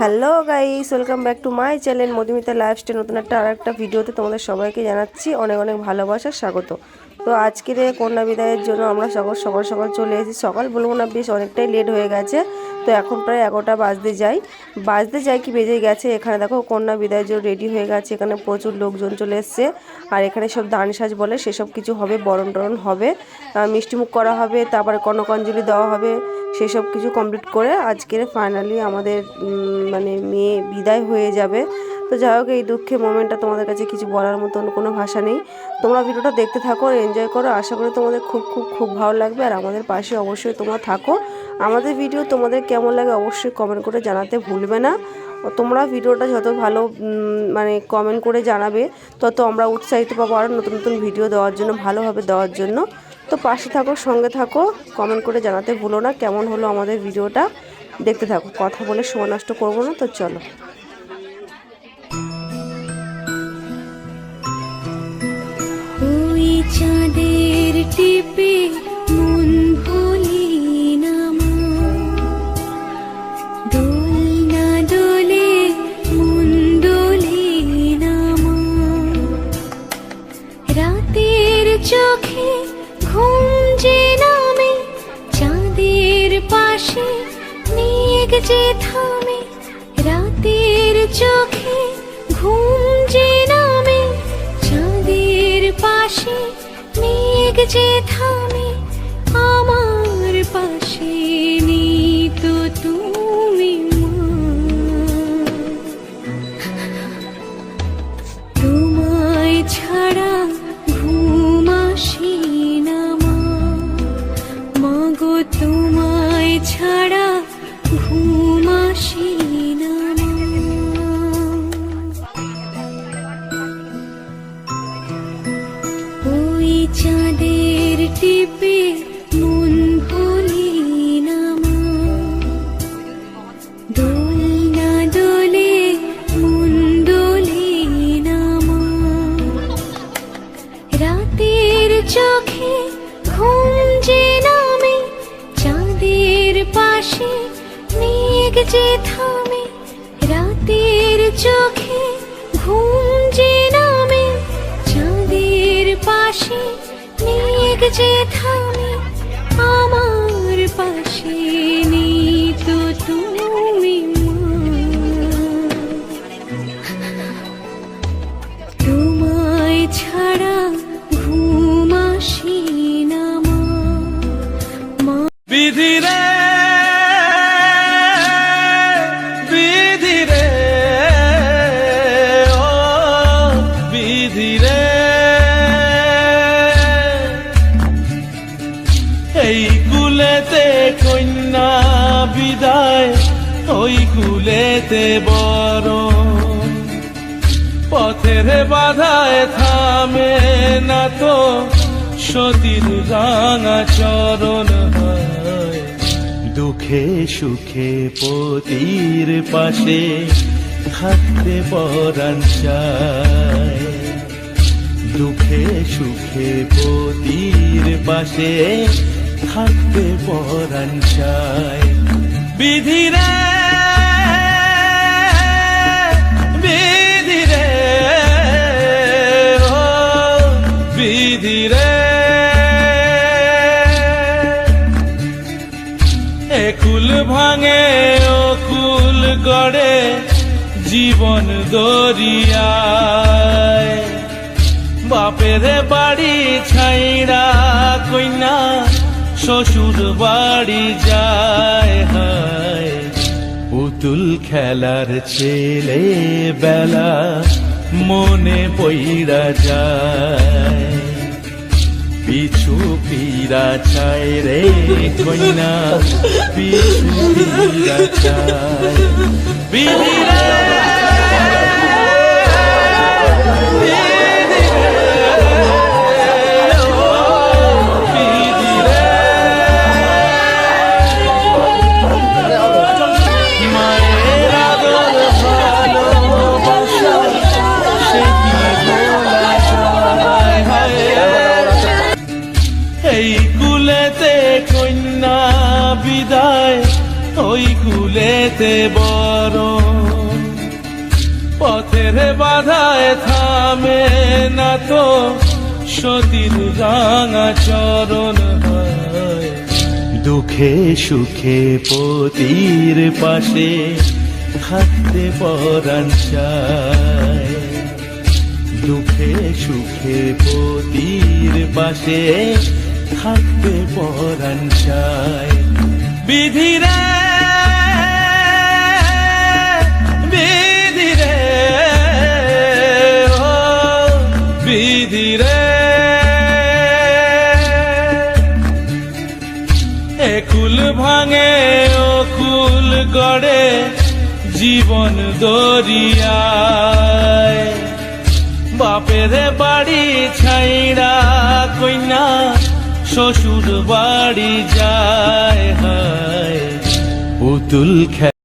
Hello guys welcome back to my channel Madhumita lifestyle নতুন একটা আর একটা ভিডিওতে তোমাদের সবাইকে জানাচ্ছি অনেক অনেক ভালোবাসা, স্বাগত। তো আজকের কন্যা বিদায়ের জন্য আমরা সকাল সকাল সকাল চলে এসেছি। সকাল বলব না, বেশ অনেকটাই লেট হয়ে গেছে। তো এখন প্রায় এগারোটা বাজতে যাই বাজতে যাই কি বেজে গেছে এখানে দেখো, কন্যা বিদায়ের জন্য রেডি হয়ে গেছে। এখানে প্রচুর লোকজন চলে এসছে। আর এখানে সব দান সাজ বলে, সেসব কিছু হবে, বরণ টরণ হবে। মিষ্টিমুখ করা হবে, তারপরে কনকাঞ্জলি দেওয়া হবে। সেসব কিছু কমপ্লিট করে আজকের ফাইনালি আমাদের মানে মেয়ে বিদায় হয়ে যাবে। তো যাই হোক, এই দুঃখের মোমেন্টটা তোমাদের কাছে কিছু বলার মতন কোনো ভাষা নেই। তোমরা ভিডিওটা দেখতে থাকো এনজয় করো। আশা করি তোমাদের খুব খুব খুব ভালো লাগবে। আর আমাদের পাশে অবশ্যই তোমরা থাকো। আমাদের ভিডিও তোমাদের কেমন লাগে অবশ্যই কমেন্ট করে জানাতে ভুলবে না। তোমরা ভিডিওটা যত ভালো মানে কমেন্ট করে জানাবে, তত আমরা উৎসাহিত পাবো আরও নতুন নতুন ভিডিও দেওয়ার জন্য, ভালোভাবে দেওয়ার জন্য। তো পাশে থাকো, সঙ্গে থাকো কমেন্ট করে জানাতে ভুলো না। কেমন হলো আমাদের ভিডিওটা দেখতে থাকো। কথা বলে সময় নষ্ট করব না, তো চলো। চাঁদের টিপে মন ভুলি না মা। দোল না দোলে মন দোলে না রাতের চোখে ঘুম যে নামে, চাঁদের পাশে মেঘ যে থামে, রাতের চোখে ঘুম মেঘ যে চাঁদের টিপে মন ভুলি না মা দোল দোলে মন দোলে না মা রাতের চোখে ঘুম যে নামে, চাঁদের পাশে মেঘ যে থামে পাশে, মেঘ যে থামে, আমার পাশে নেই তো তুমি তোমায় ছাড়া ঘুম আসি না মা। মা কুলেতে কন্যা বিদায়, ওই কুলেতে বড় পথের বাধায় থামে না তো সতীর রাঙা চরণ দুঃখে সুখে পতির পাশে থাকতে পরাণ চায়। দুঃখে সুখে পতির পাশে থাকতে পরাণ চায় বিধিরে বিধিরে ও বিধিরে একুল ভাঙে অকুল গড়ে জীবন দরিয়ায়। বাপের বাড়ি ছাইরা কইনা শ্বশুর বাড়ি যায়, হায়। পুতুল খেলার ছেলে বেলা মনে পইরা যায়। পিছু পীরা চায় রে কইনা পিছু পীরা চায়। বিধিরে কুলেতে বড় পথের বাধায় থামে না তো, সতীর রাঙা চরণ দুঃখে সুখে পতির পাশে থাকতে পরাণ দুঃখে সুখে পতির পাশে থাকতে পরাণ চায়। বিধিরে ভাঙে ও কুল গড়ে জীবন দরিয়ায়। বাপের বাড়ি ছাইড়া কইনা, শ্বশুর বাড়ি যায় হায়। পুতুল খে